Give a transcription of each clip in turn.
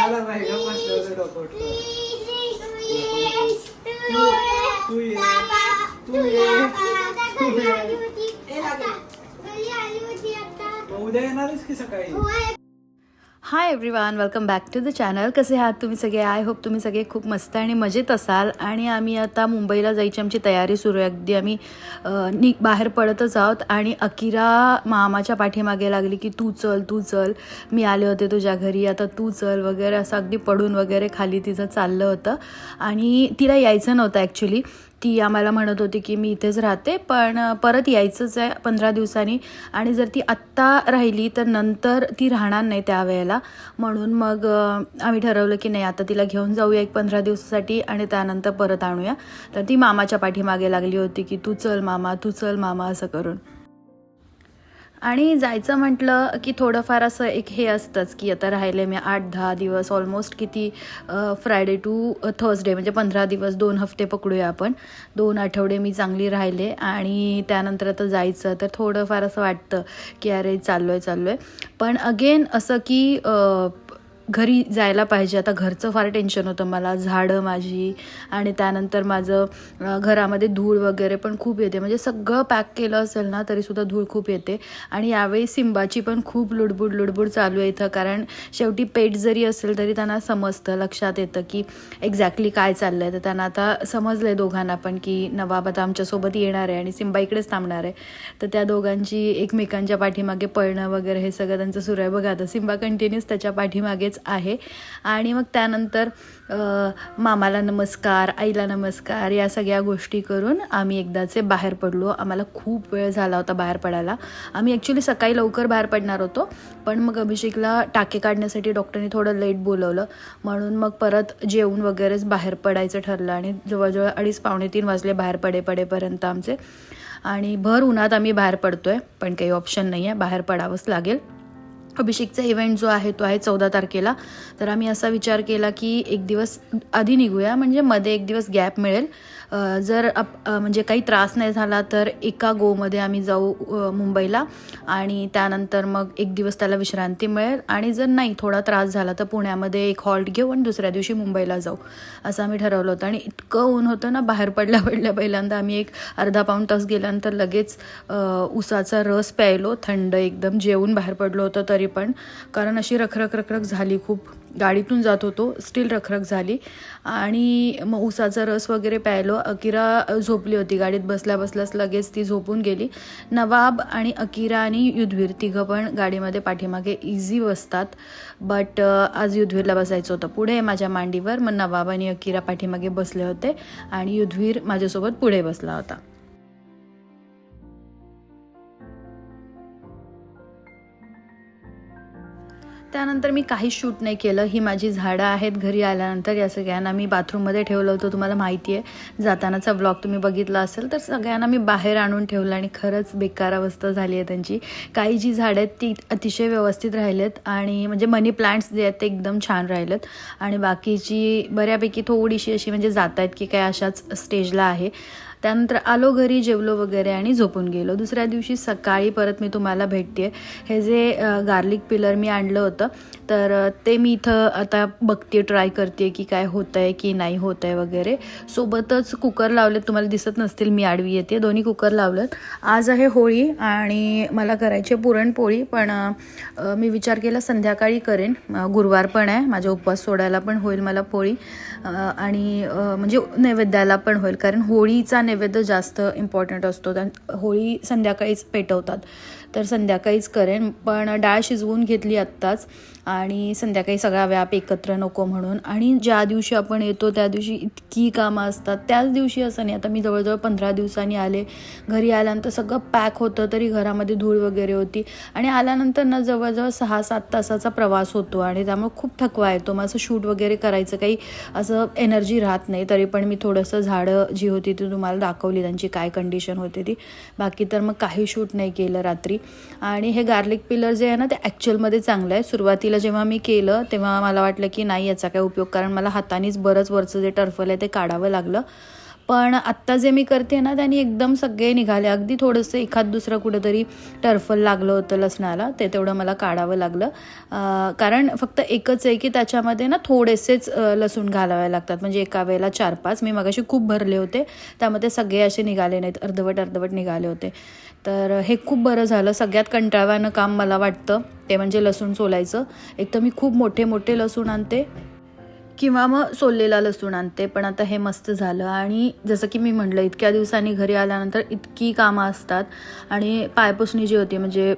कशाला राहिलं बसलं होतं डोकं उठलं. तू ये तू ये तू ये. उद्या येणारच की सकाळी? Hi everyone welcome back to the channel कसे आहात तुम्ही सगळे? आय होप तुम्ही सगळे खूप मस्त आणि मजेत असाल. आणि आम्ही आता मुंबईला जायची आमची तयारी सुरू आहे. अगदी आम्ही नि बाहेर पडतच आहोत. आणि अकिरा मामाच्या पाठीमागे लागली की तू चल तू चल. मी आले होते तुझ्या घरी. आता तू चल वगैरे असं अगदी पडून वगैरे खाली तिचं चाललं होतं. आणि तिला यायचं नव्हतं ॲक्च्युली ती आम्हाला म्हणत होती की मी इथेच राहते पण परत यायचंच आहे पंधरा दिवसांनी. आणि जर ती आत्ता राहिली तर नंतर ती राहणार नाही त्यावेळेला. म्हणून मग आम्ही ठरवलं की नाही आता तिला घेऊन जाऊया एक पंधरा दिवसासाठी आणि त्यानंतर परत आणूया. तर ती मामाच्या पाठीमागे लागली होती की तू चल मामा तू चल मामा असं करून. आणि जायचं म्हटलं की थोडंफार असं एक हे असतंच की आता राहिले मी आठ दहा दिवस ऑलमोस्ट किती फ्रायडे टू थर्सडे म्हणजे पंधरा दिवस दोन हफ्ते पकडूया आपण. दोन आठवडे मी चांगली राहिले आणि त्यानंतर आता जायचं. तर थोडंफार असं वाटतं की अरे चाललो आहे चाललो आहे पण अगेन असं की घरी जायला पाहिजे. आता घरचं फार टेन्शन होतं मला. झाडं माझी आणि त्यानंतर माझं घरामध्ये धूळ वगैरे पण खूप येते. म्हणजे सगळं पॅक केलं असेल ना तरीसुद्धा धूळ खूप येते. आणि यावेळी सिंबाची पण खूप लुडबुड लुडबुड चालू आहे इथं. कारण शेवटी पेट जरी असेल तरी त्यांना समजतं लक्षात येतं की एक्झॅक्टली काय चाललं आहे तर त्यांना आता समजलं आहे दोघांना पण की नवाब आता आमच्यासोबत येणार आहे आणि सिंबा इकडेच थांबणार आहे. तर त्या दोघांची एकमेकांच्या पाठीमागे पळणं वगैरे हे सगळं त्यांचं सुरू आहे. बघा आता सिंबा कंटिन्यूस त्याच्या पाठीमागेच आहे. आणि मग त्यानंतर मामाला नमस्कार आईला नमस्कार या सगळ्या गोष्टी करून आम्ही एकदाचे बाहेर पडलो. आम्हाला खूप वेळ झाला होता बाहेर पडायला. आम्ही ॲक्च्युली सकाळी लवकर बाहेर पडणार होतो पण मग अभिषेकला टाके काढण्यासाठी डॉक्टरने थोडं लेट बोलवलं. म्हणून मग परत जेवून वगैरेच बाहेर पडायचं ठरलं आणि जवळजवळ अडीच पावणे तीन वाजले बाहेर पडे पडेपर्यंत आमचे. आणि भर उन्हात आम्ही बाहेर पडतोय पण काही ऑप्शन नाही आहे बाहेर पडावंच लागेल. अभिषेकचा इव्हेंट जो आहे तो आहे चौदा तारखेला. तर आम्ही असा विचार केला की एक दिवस आधी निघूया म्हणजे मध्ये एक दिवस गॅप मिळेल. जर अप म्हणजे काही त्रास नाही झाला तर एका गोमध्ये आम्ही जाऊ मुंबईला. आणि त्यानंतर मग एक दिवस त्याला विश्रांती मिळेल. आणि जर नाही थोडा त्रास झाला तर पुण्यामध्ये एक हॉल्ट घेऊ आणि दुसऱ्या दिवशी मुंबईला जाऊ असं आम्ही ठरवलं होतं. आणि इतकं ऊन होतं ना बाहेर पडल्या पडल्या पहिल्यांदा आम्ही एक अर्धा पाऊण तास गेल्यानंतर लगेच उसाचा रस प्यायलो. थंड एकदम जेवून बाहेर पडलो होतं तरी पण. कारण अशी रखरख रखरख झाली खूप. गाडीतून जात होतो स्टील रखरख झाली. आणि मग उसाचा रस वगैरे प्यायलो. अकिरा झोपली होती. गाडीत बसल्या बसल्यास लगेच ती झोपून गेली. नवाब आणि अकिरा आणि युद्धवीर तिघं पण गाडीमध्ये पाठीमागे इझी बसतात. बट आज युद्धवीरला बसायचं होतं. पुढे माझ्या मांडीवर मग नवाब आणि अकिरा पाठीमागे बसले होते. आणि युद्धवीर माझ्यासोबत पुढे बसला होता. त्यानंतर मी काही शूट नाही केलं. ही माझी झाडं आहेत घरी आल्यानंतर या सगळ्यांना मी बाथरूममध्ये ठेवलं होतं. तुम्हाला माहिती आहे जातानाचा ब्लॉग तुम्ही बघितला असेल तर सगळ्यांना मी बाहेर आणून ठेवलं आणि खरंच बेकार अवस्था झाली आहे त्यांची. काही जी झाडं आहेत ती अतिशय व्यवस्थित राहिलेत आणि म्हणजे मनी प्लांट्स जे आहेत ते एकदम छान राहिलेत. आणि बाकीची बऱ्यापैकी थोडीशी अशी म्हणजे जात आहेत की काय अशाच स्टेजला आहे. त्यानंतर आलो घरी जेवलो वगैरे आणि झोपून गेलो. दुसऱ्या दिवशी सकाळी परत मी तुम्हाला भेटते हे जे गार्लिक पिलर मी आणलं होतं तर ते मी इथं आता बघते ट्राय करते की काय होतं आहे की नाही होत आहे वगैरे. सोबतच कुकर लावलेत तुम्हाला दिसत नसतील मी आडवी येते. दोन्ही कुकर लावलेत. आज आहे होळी आणि मला करायची आहे पुरणपोळी पण मी विचार केला संध्याकाळी करेन. गुरुवार पण आहे माझ्या उपवास सोडायला पण होईल मला पोळी. आणि म्हणजे नैवेद्याला पण होईल कारण होळीचा नैवेद्य जास्त इम्पॉर्टंट असतो. होळी संध्याकाळीच पेटवतात. तर संध्याकाळीच करेन पण डाळ शिजवून घेतली आत्ताच. आणि संध्याकाळी सगळा व्याप एकत्र नको म्हणून. आणि ज्या दिवशी आपण येतो त्या दिवशी इतकी कामं असतात. त्याच दिवशी असं नाही. आता मी जवळजवळ पंधरा दिवसांनी आले. घरी आल्यानंतर सगळं पॅक होतं तरी घरामध्ये धूळ वगैरे होती. आणि आल्यानंतर ना जवळजवळ सहा सात तासाचा प्रवास होतो आणि त्यामुळे खूप थकवा येतो. मग असं शूट वगैरे करायचं काही असं एनर्जी राहत नाही. तरी पण मी थोडंसं झाडं जी होती ती तुम्हाला दाखवली. त्यांची काय कंडिशन होती ती. बाकी तर मग काही शूट नाही केलं रात्री. आणि हे गार्लिक पिलर जे आहे ना ते ॲक्च्युअलमध्ये चांगलं आहे. सुरुवातीला जेव्हा मी केलं तेव्हा मला वाटलं की नाही याचा काय उपयोग कारण मला हातानेच बरंच वरचं जे टर्फल आहे ते काढावं लागलं. पण आत्ता जे मी करते ना त्यांनी एकदम सगळे निघाले. अगदी थोडंसं एखाद दुसरं कुठंतरी टर्फल लागलं होतं लसणाला ते तेवढं मला काढावं लागलं. कारण फक्त एकच आहे की त्याच्यामध्ये ना थोडेसेच लसूण घालावे लागतात. म्हणजे एका वेळेला चार पाच मी मगाशी खूप भरले होते. त्यामध्ये सगळे असे निघाले नाहीत. अर्धवट अर्धवट निघाले होते. तर हे खूप बरं झालं. सगळ्यात कंटाळवानं काम मला वाटतं ते म्हणजे लसूण सोलायचं. एक तर मी खूप मोठे मोठे लसूण आणते. किंवा मग सोललेला लसूण आणते पण आता हे मस्त झालं. आणि जसं की मी म्हटलं इतक्या दिवसांनी घरी आल्यानंतर इतकी कामं असतात आणि पायपुसणी जी होती म्हणजे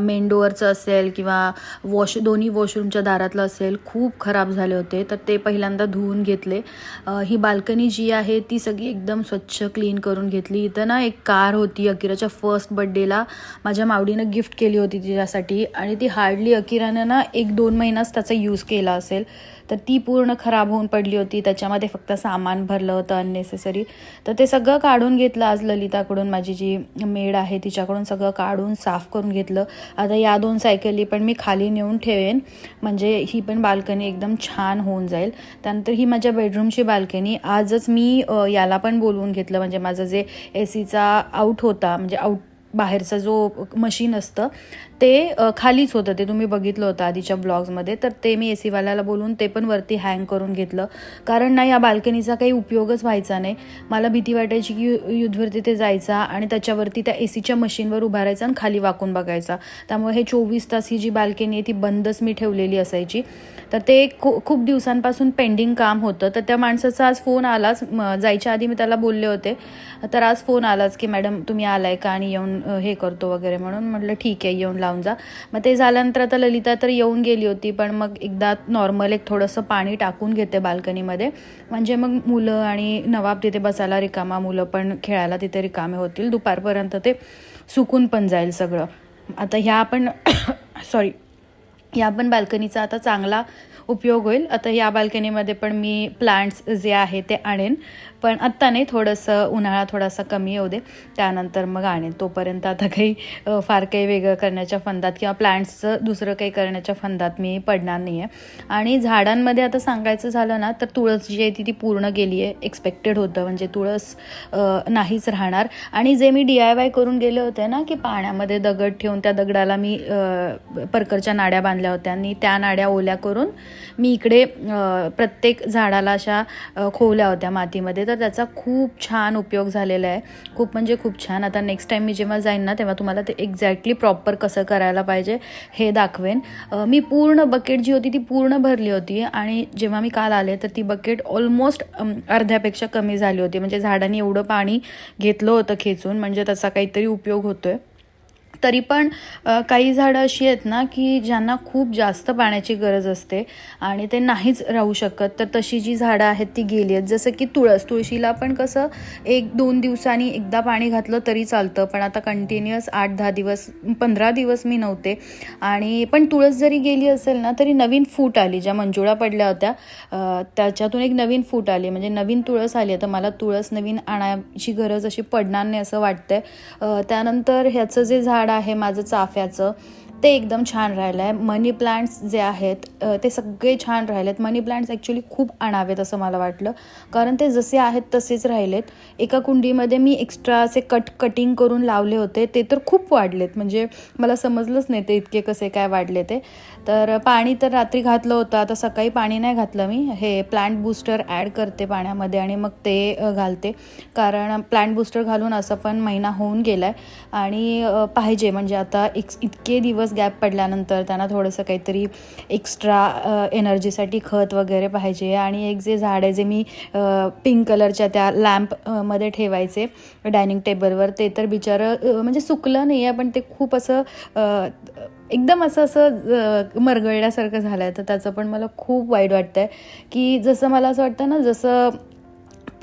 मेन डोअरचं असेल किंवा वॉश दोन्ही वॉशरूमच्या दारातलं असेल खूप खराब झाले होते. तर ते पहिल्यांदा धुवून घेतले. ही बाल्कनी जी आहे ती सगळी एकदम स्वच्छ क्लीन करून घेतली. इथं ना एक कार होती अकिराच्या फर्स्ट बड्डेला माझ्या मावडीनं गिफ्ट केली होती तिच्यासाठी. आणि ती हार्डली अकिरानं ना एक दोन महिनाच त्याचा यूज केला असेल. तर ती पूर्ण खराब होऊन पडली होती. त्याच्यामध्ये फक्त सामान भरलं होतं अननेसेसरी तर ते सगळं काढून घेतलं आज ललिताकडून. माझी जी मेड आहे तिच्याकडून सगळं काढून साफ करून घेतलं. आता या दोन सायकली पण मी खाली नेऊन ठेवेन. म्हणजे ही पण बाल्कनी एकदम छान होऊन जाईल. त्यानंतर ही माझ्या बेडरूमची बाल्कनी आजच मी याला पण बोलवून घेतलं. म्हणजे माझं जे ए सीचा आऊट होता म्हणजे आऊट बाहेरचा जो मशीन असतं ते खालीच होतं. ते तुम्ही बघितलं होतं आधीच्या ब्लॉग्समध्ये. तर ते मी ए सीवाल्याला बोलून ते पण वरती हँग करून घेतलं. कारण ना या बाल्कनीचा काही उपयोगच व्हायचा नाही. मला भीती वाटायची की यु- युद्धवर तिथे जायचा आणि त्याच्यावरती त्या ए सीच्या मशीनवर उभारायचा आणि खाली वाकून बघायचा. त्यामुळे हे चोवीस तास ही जी बाल्कनी आहे ती बंदच मी ठेवलेली असायची. तर ते खू खूप दिवसांपासून पेंडिंग काम होतं. तर त्या माणसाचा आज फोन आलाच. जायच्या आधी मी त्याला बोलले होते. तर आज फोन आलाच की मॅडम तुम्ही आलाय का आणि येऊन हे करतो वगैरे म्हणून. म्हटलं ठीक आहे येऊन लावून जा. मग ते झाल्यानंतर आता ललिता तर येऊन गेली होती पण मग एकदा नॉर्मल एक थोडंसं पाणी टाकून घेते बाल्कनीमध्ये. म्हणजे मग मुलं आणि नवाब तिथे बसायला रिकामा मुलं पण खेळायला तिथे रिकामे होतील. दुपारपर्यंत ते सुकून पण जाईल सगळं. आता ह्या पण सॉरी या पण बाल्कनीचा आता चांगला उपयोग होईल. आता या बाल्कनीमध्ये पण मी प्लांट्स जे आहे ते आणेन. पण आत्ता नाही थोडंसं उन्हाळा थोडासा कमी येऊ दे. त्यानंतर मग आणेन. तोपर्यंत आता काही फार काही वेगळं करण्याच्या फंदात किंवा प्लांट्सचं दुसरं काही करण्याच्या फंदात मी पडणार नाही आहे आणि झाडांमध्ये आता सांगायचं झालं ना तर तुळस जी आहे ती ती पूर्ण गेली आहे. एक्सपेक्टेड होतं. म्हणजे तुळस नाहीच राहणार. आणि जे मी डी आय वाय करून गेले होते ना की पाण्यामध्ये दगड ठेवून त्या दगडाला मी परकरच्या नाड्या बांधल्या होत्या. आणि त्या नाड्या ओल्या करून मी इकडे प्रत्येक झाडाला अशा खोवल्या होत्या मातीमध्ये. तर त्याचा खूप छान उपयोग झालेला आहे. खूप म्हणजे खूप छान. आता नेक्स्ट टाईम मी जेव्हा जाईन ना तेव्हा तुम्हाला ते एक्झॅक्टली प्रॉपर कसं करायला पाहिजे हे दाखवेन. मी पूर्ण बकेट जी होती ती पूर्ण भरली होती. आणि जेव्हा मी काल आले तर ती बकेट ऑलमोस्ट अर्ध्यापेक्षा कमी झाली होती. म्हणजे झाडांनी एवढं पाणी घेतलं होतं खेचून. म्हणजे त्याचा काहीतरी उपयोग होतो आहे तरी पण काही झाडं अशी आहेत ना की ज्यांना खूप जास्त पाण्याची गरज असते आणि ते नाहीच राहू शकत. तर तशी जी झाडं आहेत ती गेली आहेत. जसं की तुळस तुळशीला पण कसं एक दोन दिवसांनी एकदा पाणी घातलं तरी चालतं. पण आता कंटिन्युअस आठ दहा दिवस पंधरा दिवस मी नव्हते. आणि पण तुळस जरी गेली असेल ना तरी नवीन फूट आली. ज्या मंजुळा पडल्या होत्या त्याच्यातून एक नवीन फूट आली. म्हणजे नवीन तुळस आली तर मला तुळस नवीन आणायची गरज अशी पडणार नाही असं वाटतंय. त्यानंतर ह्याचं जे झाड आहे माझं चाफ्याचं. ते एकदम छान राहिलं आहे. मनी प्लांट्स जे आहेत ते सगळे छान राहिलेत. मनी प्लांट्स ॲक्च्युली खूप आणावेत असं मला वाटलं. कारण ते जसे आहेत तसेच राहिलेत. एका कुंडीमध्ये मी एक्स्ट्रा असे कट कटिंग करून लावले होते. ते तर खूप वाढलेत. म्हणजे मला समजलंच नाही ते इतके कसे काय वाढले ते. तर पाणी तर रात्री घातलं होतं. आता सकाळी पाणी नाही घातलं मी. हे प्लांट बूस्टर ॲड करते पाण्यामध्ये आणि मग ते घालते. कारण प्लांट बूस्टर घालून असं पण महिना होऊन गेला आहे आणि पाहिजे. म्हणजे आता एक इतके दिवस गॅप पडल्यानंतर त्यांना थोडंसं काहीतरी एक्स्ट्रा एनर्जीसाठी खत वगैरे पाहिजे. आणि एक जे झाड आहे जे मी पिंक कलरच्या त्या लॅम्पमध्ये ठेवायचे डायनिंग टेबलवर ते तर बिचारं म्हणजे सुकलं नाही आहे पण ते खूप असं एकदम असं असं मरगळल्यासारखं झालं आहे तर त्याचं पण मला खूप वाईट वाटतं आहे की जसं मला असं वाटतं ना जसं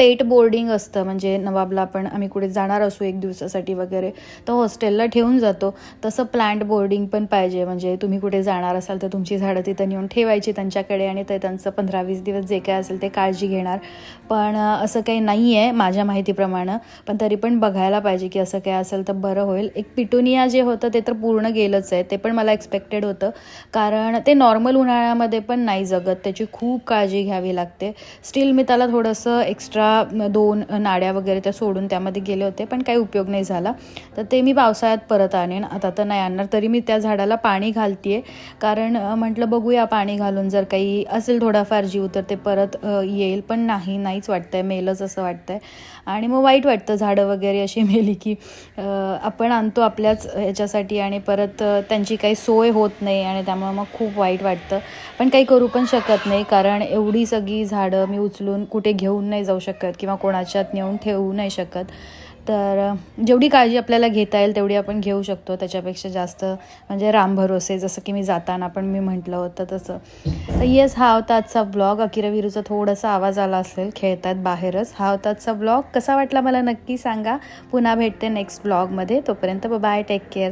पेट बोर्डिंग असतं म्हणजे नवाबला आपण आम्ही कुठे जाणार असू एक दिवसासाठी वगैरे तर हॉस्टेलला ठेवून जातो. तसं प्लांट बोर्डिंग पण पाहिजे म्हणजे तुम्ही कुठे जाणार असाल तर तुमची झाडं तिथं नेऊन ठेवायची त्यांच्याकडे आणि ते त्यांचं पंधरा वीस दिवस जे काय असेल ते काळजी घेणार. पण असं काही नाही आहे माझ्या माहितीप्रमाणे पण तरी पण बघायला पाहिजे की असं काय असेल तर बरं होईल. एक पिटुनिया जे होतं ते तर पूर्ण गेलंच आहे ते पण मला एक्सपेक्टेड होतं. कारण ते नॉर्मल उन्हाळ्यामध्ये पण नाही जगत त्याची खूप काळजी घ्यावी लागते. स्टील मी त्याला थोडंसं एक्स्ट्रा म, दोन नाड्या वगैरे त्या सोडून त्यामध्ये गेले होते पण काही उपयोग नाही झाला. तर ते मी पावसाळ्यात परत आणेन. आता तर नाही आणणार तरी मी त्या झाडाला पाणी घालते कारण म्हटलं बघूया पाणी घालून जर काही असेल थोडाफार जीव तर ते परत येईल. पण नाही नाहीच वाटतंय. मेलच असं वाटतंय. आणि मग वाईट वाटतं झाडं वगैरे अशी मेली की आपण आणतो आपल्याच ह्याच्यासाठी आणि परत त्यांची काही सोय होत नाही आणि त्यामुळे मग खूप वाईट वाटतं. पण काही करू पण शकत नाही कारण एवढी सगळी झाडं मी उचलून कुठे घेऊन नाही जाऊ शकत. शकत किंवा कोणाच्यात नेऊन ठेवू नाही शकत. तर जेवढी काळजी आपल्याला घेता येईल तेवढी आपण घेऊ शकतो. त्याच्यापेक्षा जास्त म्हणजे राम भरोसे जसं की मी जाताना पण मी म्हटलं होतं तसं. तर येस हा होता आजचा ब्लॉग अकिरा विरूचा थोडासा आवाज आला असेल खेळतात बाहेरच. हा होता आजचा ब्लॉग कसा वाटला मला नक्की सांगा. पुन्हा भेटते नेक्स्ट ब्लॉगमध्ये तोपर्यंत बाय टेक केअर